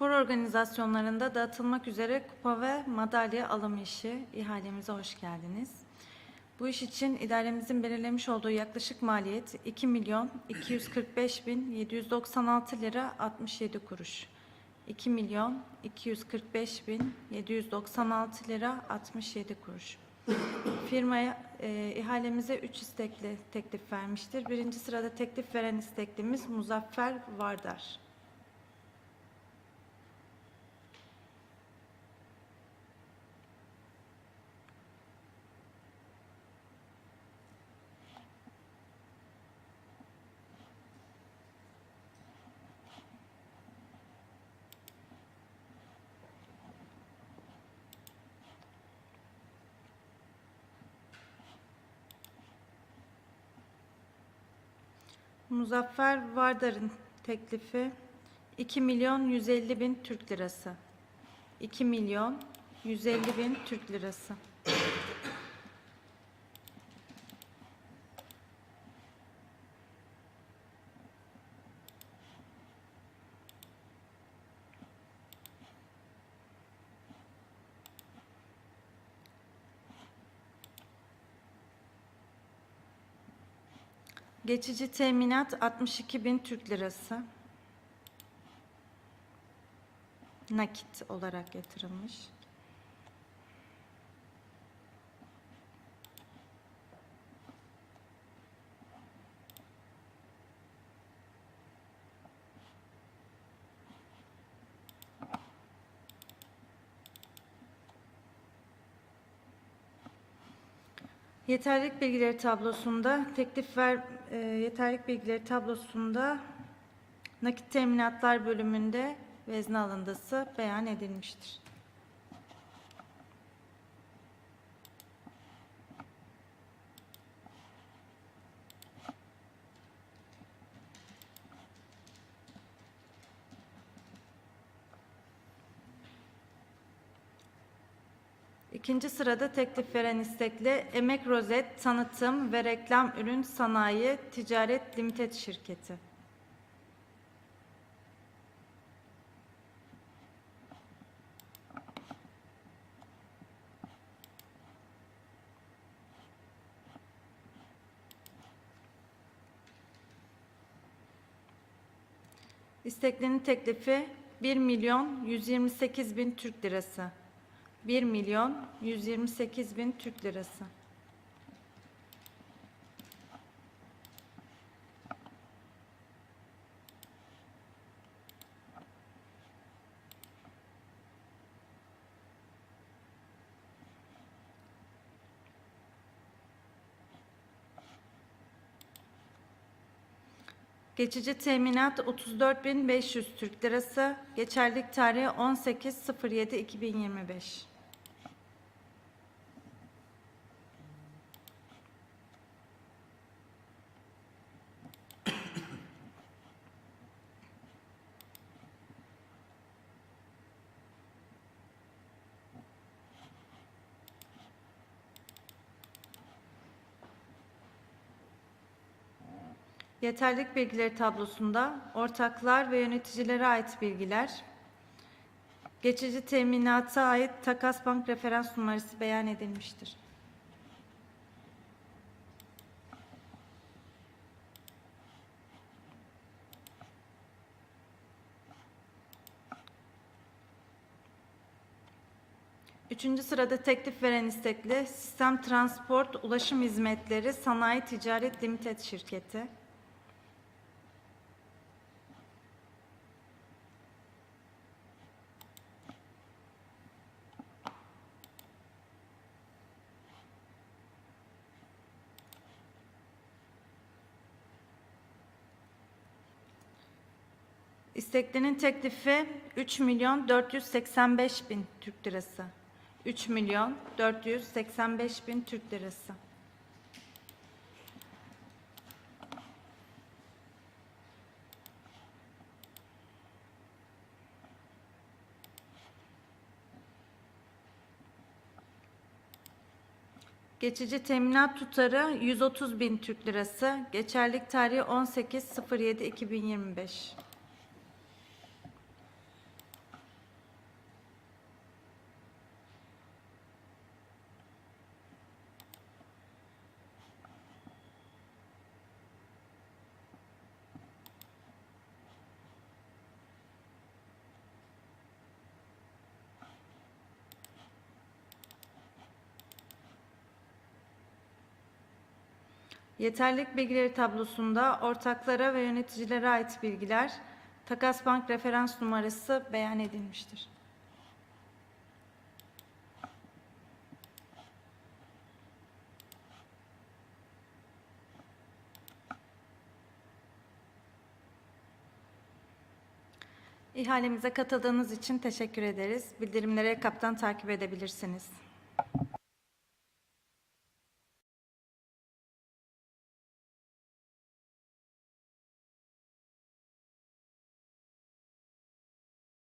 Spor organizasyonlarında dağıtılmak üzere kupa ve madalya alım işi ihalemize hoş geldiniz. Bu iş için idaremizin belirlemiş olduğu yaklaşık maliyet 2 milyon 245 bin 796 lira 67 kuruş. 2 milyon 245 bin 796 lira 67 kuruş. Firmaya e, ihalemize 3 istekli teklif vermiştir. Birinci sırada teklif veren isteklimiz Muzaffer Vardar. Muzaffer Vardar'ın teklifi 2 milyon 150 bin Türk lirası. 2 milyon 150 bin Türk lirası. Geçici teminat 62 bin Türk lirası. Nakit olarak yatırılmış. Yeterlilik bilgileri tablosunda teklif ver e, yeterlilik bilgileri tablosunda nakit teminatlar bölümünde vezne alındısı beyan edilmiştir. İkinci sırada teklif veren istekli Emek Rozet Tanıtım ve Reklam Ürün Sanayi Ticaret Limited Şirketi. İsteklinin teklifi 1 milyon 128 bin Türk lirası. 1 milyon 128 bin Türk lirası. Geçici teminat 34.500 Türk Lirası. Geçerlilik tarihi 18.07.2025. Yeterlilik bilgileri tablosunda ortaklar ve yöneticilere ait bilgiler, geçici teminata ait takas bank referans numarası beyan edilmiştir. Üçüncü sırada teklif veren istekli Sistem Transport Ulaşım Hizmetleri Sanayi Ticaret Limited Şirketi. İsteklinin teklifi 3 milyon 485 bin Türk lirası. 3 milyon 485 bin Türk lirası. Geçici teminat tutarı 130 bin Türk lirası. Geçerlik tarihi 18.07.2025. Yeterlilik bilgileri tablosunda ortaklara ve yöneticilere ait bilgiler Takas Bank referans numarası beyan edilmiştir. İhalemize katıldığınız için teşekkür ederiz. Bildirimleri kaptan takip edebilirsiniz.